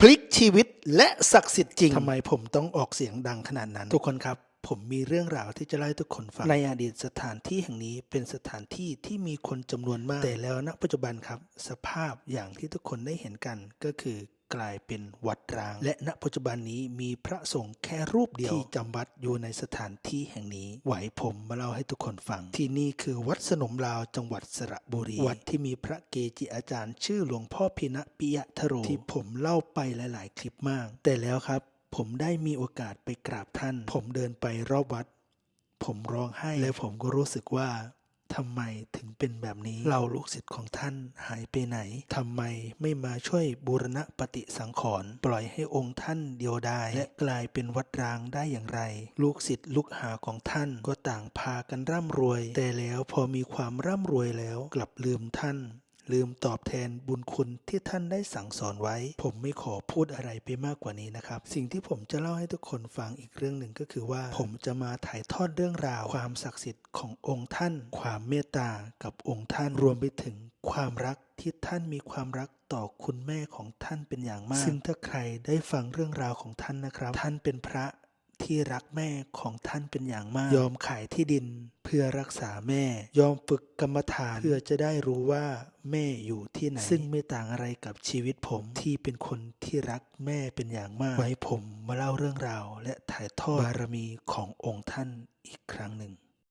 พลิกชีวิตและศักดิ์สิทธิ์จริงทำไมผมต้องออกเสียงดังขนาดนั้น ทุกคนครับ ผมมีเรื่องราวที่จะเล่าให้ทุกคนฟัง ในอดีตสถานที่แห่งนี้เป็นสถานที่ที่มีคนจำนวนมาก แต่แล้วณปัจจุบันครับ สภาพอย่างที่ทุกคนได้เห็นกันก็คือ กลายเป็นวัดร้าง และณปัจจุบันนี้มีพระสงฆ์แค่รูปเดียวที่จำวัดอยู่ในสถานที่แห่งนี้ไหวผมมาเล่าให้ทุกคนฟัง ที่นี่คือวัดสนมลาวจังหวัดสระบุรี วัดที่มีพระเกจิอาจารย์ ชื่อหลวงพ่อพินะปิยะทโรที่ผมเล่าไปหลาย ๆ คลิปมาก แต่แล้วครับ ผมได้มีโอกาสไปกราบท่าน ผมเดินไปรอบวัด ผมร้องไห้และผมก็รู้สึกว่า ทำไมถึงเป็นแบบนี้เราลูกศิษย์ของท่านหายไปไหนทำไมไม่มาช่วยบูรณะปฏิสังขรณ์ปล่อยให้องค์ท่านเดียวดายและกลายเป็นวัดร้างได้อย่างไร ลูกศิษย์ลูกหาของท่านก็ต่างพากันร่ำรวย แต่แล้วพอมีความร่ำรวยแล้วกลับลืมท่าน ลืมตอบแทนบุญคุณที่ท่านได้สั่งสอนไว้ ผมไม่ขอพูดอะไรไปมากกว่านี้นะครับ สิ่งที่ผมจะเล่าให้ทุกคนฟังอีกเรื่องหนึ่งก็คือว่า ผมจะมาถ่ายทอดเรื่องราว ความศักดิ์สิทธิ์ขององค์ท่าน ความเมตตากับองค์ท่านรวมไปถึงความรักที่ท่านมีความรักต่อคุณแม่ของท่านเป็นอย่างมาก ซึ่งถ้าใครได้ฟังเรื่องราวของท่านนะครับ ท่านเป็นพระ ที่รักแม่ของท่านเป็นอย่างมาก ยอมขายที่ดินเพื่อรักษาแม่ ยอมฝึกกรรมฐานเพื่อจะได้รู้ว่าแม่อยู่ที่ไหน ซึ่งไม่ต่างอะไรกับชีวิตผมที่เป็นคนที่รักแม่เป็นอย่างมาก ไว้ผมมาเล่าเรื่องราวและถ่ายทอดบารมีขององค์ท่านอีกครั้งหนึ่ง